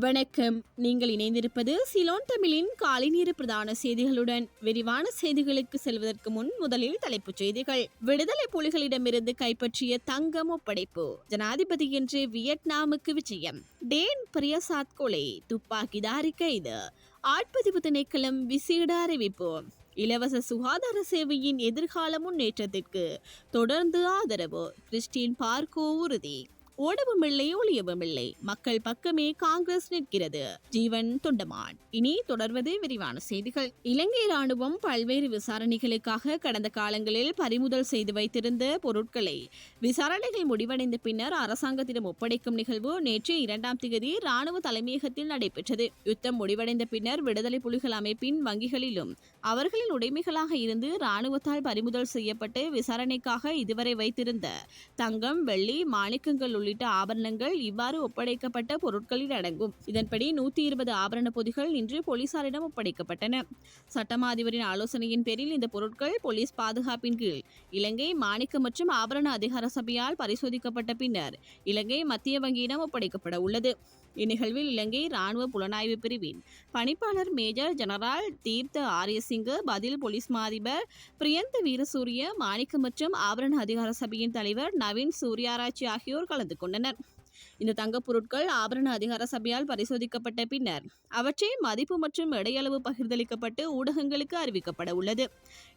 வணக்கம். நீங்கள் இணைந்திருப்பது சிலோன் தமிழின் காலை நேர பிரதான செய்திகளுடன் விரிவான செய்திகளுக்கு செல்வதற்கு முன் முதலில் தலைப்புச் செய்திகள். விடுதலை புலிகளிடமிருந்து கைப்பற்றிய தங்கம் ஒப்படைப்பு. ஜனாதிபதி என்று வியட்நாமுக்கு விஜயம். டேன் பிரியசாத் கொலை துப்பாக்கிதாரி கைது. ஆட்பதிவு திணைக்களம் விசேட அறிவிப்பு. இலவச சுகாதார சேவையின் எதிர்கால முன்னேற்றத்திற்கு தொடர்ந்து ஆதரவு. கிறிஸ்டின் பார்க்கோ உறுதி. ஓடவும் இல்லை ஒளியவும் இல்லை மக்கள் பக்கமே காங்கிரஸ் நிற்கிறது. ஜீவன் தொண்டமான். இனி தொடர்வது விரிவான செய்திகள். இலங்கை ராணுவம் பல்வேறு விசாரணைகளுக்காக கடந்த காலங்களில் பறிமுதல் செய்து வைத்திருந்த பொருட்களை விசாரணைகள் முடிவடைந்த பின்னர் அரசாங்கத்திடம் ஒப்படைக்கும் நிகழ்வு நேற்று இரண்டாம் தேதி ராணுவ தலைமையகத்தில் நடைபெற்றது. யுத்தம் முடிவடைந்த பின்னர் விடுதலை புலிகள் அமைப்பின் வங்கிகளிலும் அவர்களின் உடைமைகளாக இருந்து ராணுவத்தால் பறிமுதல் செய்யப்பட்டு விசாரணைக்காக இதுவரை வைத்திருந்த தங்கம் வெள்ளி மாணிக்கங்கள் உள்ளிட்ட ஆபரணங்கள் இவ்வாறு ஒப்படைக்கப்பட்ட பொருட்களில் அடங்கும். இதன்படி நூத்தி இருபது ஆபரண பொதிகள் இன்று போலீசாரிடம் ஒப்படைக்கப்பட்டன. சட்டமா அதிபரின் ஆலோசனையின் பேரில் இந்த பொருட்கள் போலீஸ் பாதுகாப்பின் கீழ் இலங்கை மாணிக்க மற்றும் ஆபரண அதிகார சபையால் பரிசோதிக்கப்பட்ட பின்னர் இலங்கை மத்திய வங்கியிடம் ஒப்படைக்கப்பட உள்ளது. இந்நிகழ்வில் இலங்கை ராணுவ புலனாய்வு பிரிவின் பணிப்பாளர் மேஜர் ஜெனரல் தீர்த்த ஆரியசிங்கு பதில் போலீஸ் மாதிபர் பிரியந்த வீரசூரிய மாணிக்க மற்றும் ஆபரண அதிகார சபையின் தலைவர் நவீன் சூர்யாராய்ச்சி ஆகியோர் கலந்து கொண்டனர். இந்த தங்கப் பொருட்கள் ஆபரண அதிகார சபையால் பரிசோதிக்கப்பட்ட பின்னர் அவற்றை மதிப்பு மற்றும் எடையளவு பகிர்ந்தளிக்கப்பட்டு ஊடகங்களுக்கு அறிவிக்கப்பட உள்ளது.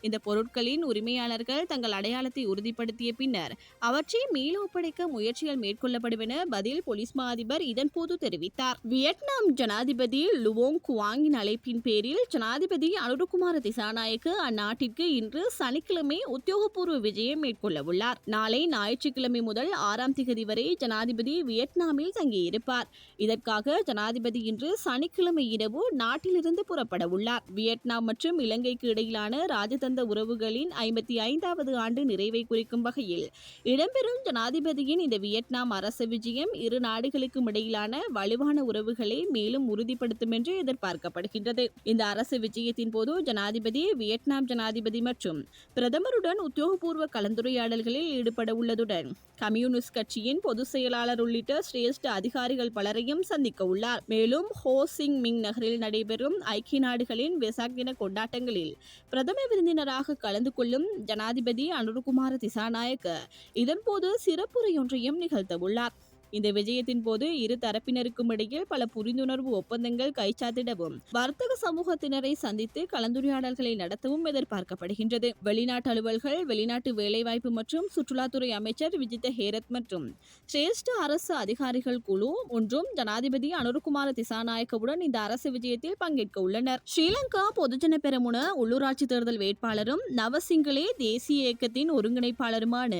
இந்த பொருட்களின் உரிமையாளர்கள் தங்கள் அடையாளத்தை உறுதிப்படுத்திய பின்னர் அவற்றை மீள ஒப்படைக்க முயற்சிகள் மேற்கொள்ளப்படும் என பதில் போலீஸ் மா அதிபர் இதன்போது தெரிவித்தார். வியட்நாம் ஜனாதிபதி லுவோங் குவாங்கின் அழைப்பின் பேரில் ஜனாதிபதி அனுருகுமார திசாநாயக்கு அந்நாட்டிற்கு இன்று சனிக்கிழமை உத்தியோகபூர்வ விஜயம் மேற்கொள்ள உள்ளார். நாளை ஞாயிற்றுக்கிழமை முதல் ஆறாம் திகதி வரை ஜனாதிபதி வியட் வியட்நாமில் தங்கியிருப்பார். இதற்காக ஜனாதிபதி இன்று சனிக்கிழமை இரவு நாட்டிலிருந்து புறப்பட உள்ளார். வியட்நாம் மற்றும் இலங்கைக்கு இடையிலான ராஜதந்த உறவுகளின் ஐம்பத்தி ஐந்தாவது ஆண்டு நிறைவை குறிக்கும் வகையில் இடம்பெறும் ஜனாதிபதியின் இந்த வியட்நாம் அரசு விஜயம் இரு நாடுகளுக்கும் இடையிலான வலுவான உறவுகளை மேலும் உறுதிப்படுத்தும் என்று எதிர்பார்க்கப்படுகின்றது. இந்த அரசு விஜயத்தின் போது ஜனாதிபதி வியட்நாம் ஜனாதிபதி மற்றும் பிரதமருடன் உத்தியோகபூர்வ கலந்துரையாடல்களில் ஈடுபட உள்ளதுடன் கம்யூனிஸ்ட் கட்சியின் பொதுச் செயலாளர் உள்ளிட்ட சிரேஷ்ட அதிகாரிகள் பலரையும் சந்திக்க உள்ளார். மேலும் ஹோ சிங் மிங் நகரில் நடைபெறும் ஐக்கிய நாடுகளின் வெசாக் தின கொண்டாட்டங்களில் பிரதம விருந்தினராக கலந்து கொள்ளும் ஜனாதிபதி அனுருகுமார திசாநாயக்க இதன்போது சிறப்புரையொன்றையும் நிகழ்த்தவுள்ளார் இந்த விஜயத்தின் போது இரு தரப்பினருக்கும் இடையில் பல புரிந்துணர்வு ஒப்பந்தங்கள் கைச்சாத்திடவும் வர்த்தக சமூகத்தினரை சந்தித்து கலந்துரையாடல்களை நடத்தவும் எதிர்பார்க்கப்படுகின்றது. வெளிநாட்டு அலுவல்கள் வெளிநாட்டு வேலைவாய்ப்பு மற்றும் சுற்றுலாத்துறை அமைச்சர் விஜித ஹேரத் மற்றும் சிரேஷ்ட அரசு அதிகாரிகள் குழு ஒன்றும் ஜனாதிபதி அனுருகுமார திசாநாயக்கவுடன் இந்த அரசு விஜயத்தில் பங்கேற்க உள்ளனர். ஸ்ரீலங்கா பொதுஜன பெருமுன உள்ளூராட்சி தேர்தல் வேட்பாளரும் நவசிங்களே தேசிய இயக்கத்தின் ஒருங்கிணைப்பாளருமான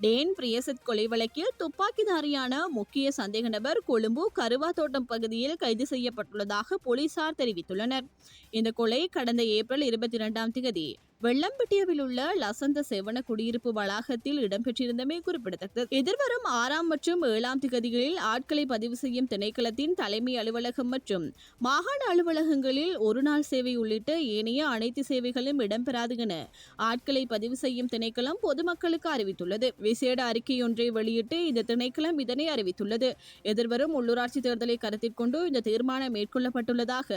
டேன் பிரியசத் கொலை வழக்கில் துப்பாக்கிதாரியான முக்கிய சந்தேக நபர் கொழும்பு கருவாத்தோட்டம் பகுதியில் கைது செய்யப்பட்டுள்ளதாக போலீசார் தெரிவித்துள்ளனர். இந்த கொலை கடந்த ஏப்ரல் இருபத்தி இரண்டாம் தேதி வெள்ளம்பட்டியவில் உள்ள லசந்த செவன குடியிருப்பு வளாகத்தில் இடம்பெற்றிருந்தமை குறிப்பிடத்தக்கது. எதிர்வரும் ஆறாம் மற்றும் ஏழாம் திகதிகளில் ஆட்களை பதிவு செய்யும் திணைக்களத்தின் தலைமை அலுவலகம் மற்றும் மாகாண அலுவலகங்களில் ஒருநாள் சேவை உள்ளிட்ட ஏனைய அனைத்து சேவைகளும் இடம்பெறாது என ஆட்களை பதிவு செய்யும் திணைக்களம் பொதுமக்களுக்கு அறிவித்துள்ளது. விசேட அறிக்கையொன்றை வெளியிட்டு இந்த திணைக்களம் இதனை அறிவித்துள்ளது. எதிர்வரும் உள்ளூராட்சி தேர்தலை கருத்தில் கொண்டு இந்த தீர்மானம் மேற்கொள்ளப்பட்டுள்ளதாக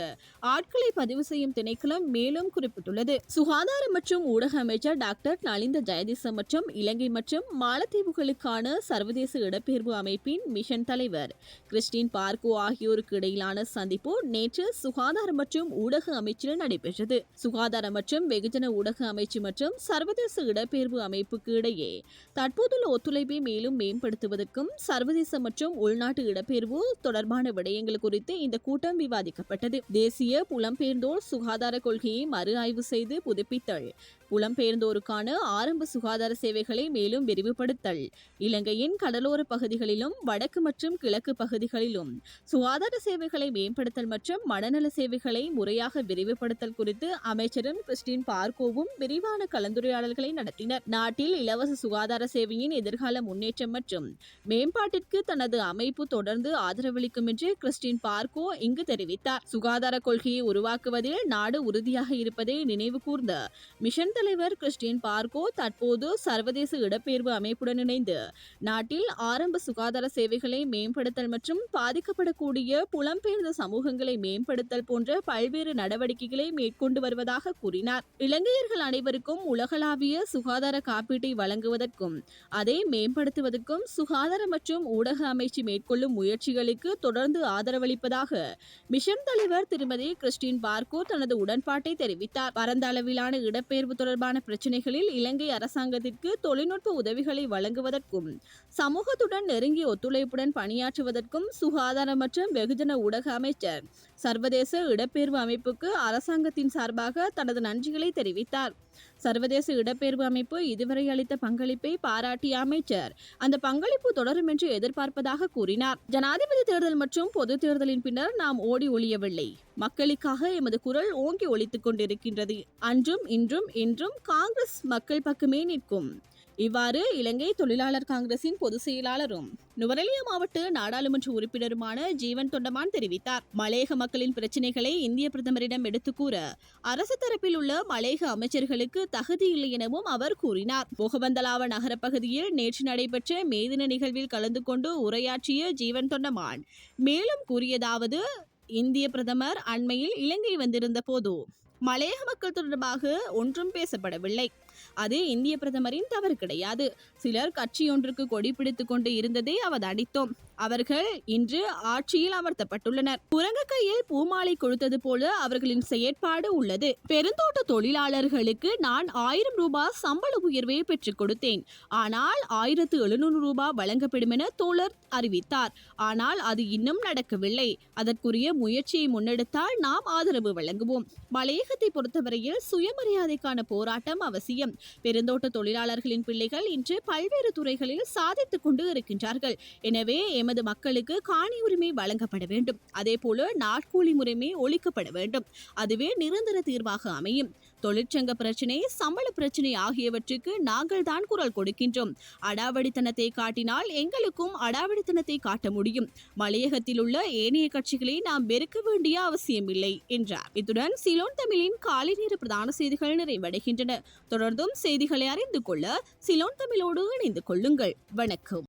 ஆட்களை பதிவு செய்யும் திணைக்களம் மேலும் குறிப்பிட்டுள்ளது. சுகாதார மற்றும் ஊடக அமைச்சர் டாக்டர் நலிந்த ஜெயதிச மற்றும் இலங்கை மற்றும் மாலத்தீவுகளுக்கான சர்வதேச இடப்பெயர்வு அமைப்பின் மிஷன் தலைவர் கிறிஸ்டின் பார்கோ ஆகியோருக்கு இடையிலான சந்திப்பு நேற்று சுகாதார மற்றும் ஊடக அமைச்சில் நடைபெற்றது. சுகாதார மற்றும் வெகுஜன ஊடக அமைச்சு மற்றும் சர்வதேச இடப்பெயர்வு அமைப்புக்கு இடையே தற்போதுள்ள ஒத்துழைப்பை மேலும் மேம்படுத்துவதற்கும் சர்வதேச மற்றும் உள்நாட்டு இடப்பெயர்வு தொடர்பான விடயங்கள் குறித்து இந்த கூட்டம் விவாதிக்கப்பட்டது. தேசிய புலம்பெயர்ந்தோர் சுகாதார கொள்கையை மறு ஆய்வு செய்து புதுப்பித்தல் লাগে புலம்பெயர்ந்தோருக்கான ஆரம்ப சுகாதார சேவைகளை மேலும் விரிவுபடுத்தல். இலங்கையின் கடலோர பகுதிகளிலும் வடக்கு மற்றும் கிழக்கு பகுதிகளிலும் சுகாதார சேவைகளை மேம்படுத்தல் மற்றும் மனநல சேவைகளை முறையாக விரிவுபடுத்தல் குறித்து அமைச்சரும் கிறிஸ்டின் பார்கோவும் விரிவான கலந்துரையாடல்களை நடத்தினர். நாட்டில் இலவச சுகாதார சேவையின் எதிர்கால முன்னேற்றம் மற்றும் மேம்பாட்டிற்கு தனது அமைப்பு தொடர்ந்து ஆதரவளிக்கும் என்று கிறிஸ்டின் பார்கோ இங்கு தெரிவித்தார். சுகாதார கொள்கையை உருவாக்குவதில் நாடு உறுதியாக இருப்பதை நினைவு கூர்ந்த மிஷன் தலைவர் கிறிஸ்டியன் பார்கோ தற்போது சர்வதேச இடப்பெயர்வு அமைப்புடன் இணைந்து நாட்டில் ஆரம்ப சுகாதார சேவைகளை மேம்படுத்தல் மற்றும் பாதிக்கப்படக்கூடிய புலம்பெயர்ந்த சமூகங்களை மேம்படுத்தல் போன்ற பல்வேறு நடவடிக்கைகளை மேற்கொண்டு வருவதாக கூறினார். இலங்கையர்கள் அனைவருக்கும் உலகளாவிய சுகாதார காப்பீட்டை வழங்குவதற்கும் அதை மேம்படுத்துவதற்கும் சுகாதார மற்றும் ஊடக அமைச்சு மேற்கொள்ளும் முயற்சிகளுக்கு தொடர்ந்து ஆதரவளிப்பதாக மிஷன் தலைவர் திருமதி கிறிஸ்டின் பார்கோ தனது உடன்பாட்டை தெரிவித்தார். பரந்த அளவிலான இடப்பெயர்வு தொடர்பான பிரச்சினைகளில் இலங்கை அரசாங்கத்திற்கு தொழில்நுட்ப உதவிகளை வழங்குவதற்கும் சமூகத்துடன் நெருங்கிய ஒத்துழைப்புடன் பணியாற்றுவதற்கும் சுகாதார மற்றும் வெகுஜன ஊடக அமைச்சர் சர்வதேச இடப்பெயர்வு அமைப்புக்கு அரசாங்கத்தின் சார்பாக தனது நன்றிகளை தெரிவித்தார். சர்வதேச இடப்பெயர்வு அமைப்பு இதுவரை அளித்த பங்களிப்பை பாராட்டிய அமைச்சர் அந்த பங்களிப்பு தொடரும் என்று எதிர்பார்ப்பதாக கூறினார். ஜனாதிபதி தேர்தல் மற்றும் பொது தேர்தலின் பின்னர் நாம் ஓடி ஒழியவில்லை மக்களுக்காக எமது குரல் ஓங்கி ஒழித்துக் கொண்டிருக்கின்றது. அன்றும் இன்றும் என்றும் காங்கிரஸ் மக்கள் பக்கமே நிற்கும். இவ்வாறு இலங்கை தொழிலாளர் காங்கிரசின் பொதுச் செயலாளரும் நுவரெலியா மாவட்ட நாடாளுமன்ற உறுப்பினருமான ஜீவன் தொண்டமான் தெரிவித்தார். மலையக மக்களின் பிரச்சினைகளை இந்திய பிரதமரிடம் எடுத்துக் கூற அரசு தரப்பில் உள்ள மலையக அமைச்சர்களுக்கு தகுதி இல்லை எனவும் அவர் கூறினார். போகபந்தலாவ நகர பகுதியில் நேற்று நடைபெற்ற மேதின நிகழ்வில் கலந்து கொண்டு உரையாற்றிய ஜீவன் தொண்டமான் மேலும் கூறியதாவது இந்திய பிரதமர் அண்மையில் இலங்கை வந்திருந்த போது மலையக மக்கள் தொடர்பாக ஒன்றும் பேசப்படவில்லை. அது இந்திய பிரதமரின் தவறு கிடையாது. சிலர் கட்சியொன்றுக்கு கொடி பிடித்துக் கொண்டு இருந்ததை அடித்தோம். அவர்கள் இன்று ஆட்சியில் அமர்த்தப்பட்டுள்ளனர். குரங்கு கையில் பூமாலை கொடுத்தது போல அவர்களின் செயற்பாடு உள்ளது. பெருந்தோட்ட தொழிலாளர்களுக்கு நான் ஆயிரம் ரூபாய் சம்பள உயர்வை பெற்றுக் கொடுத்தேன். ஆனால் ஆயிரத்து எழுநூறு ரூபாய் வழங்கப்படும் என தோழர் அறிவித்தார். ஆனால் அது இன்னும் நடக்கவில்லை. அதற்குரிய முயற்சியை முன்னெடுத்தால் நாம் ஆதரவு வழங்குவோம். மலையகத்தை பொறுத்தவரையில் சுயமரியாதைக்கான போராட்டம் அவசியம். பெருந்தோட்ட தொழிலாளர்களின் பிள்ளைகள் இன்று பல்வேறு துறைகளில் சாதித்துக் கொண்டு இருக்கின்றார்கள். எனவே எமது மக்களுக்கு காணி உரிமை வழங்கப்பட வேண்டும். அதேபோல நாட்கூலி முறைமை ஒழிக்கப்பட வேண்டும். அதுவே நிரந்தர தீர்வாக அமையும். தொழிற்சங்க பிரச்சினை சம்பள பிரச்சினை ஆகியவற்றுக்கு நாங்கள் தான் குரல் கொடுக்கின்றோம். அடாவடித்தனத்தை காட்டினால் எங்களுக்கும் அடாவடித்தனத்தை காட்ட முடியும். மலையகத்தில் உள்ள ஏனைய கட்சிகளை நாம் வெறுக்க வேண்டிய அவசியமில்லை என்றார். இத்துடன் சிலோன் தமிழின் காலை நேர பிரதான செய்திகள் நிறைவடைகின்றன. தொடர்ந்தும் செய்திகளை அறிந்து கொள்ள சிலோன் தமிழோடு இணைந்து கொள்ளுங்கள். வணக்கம்.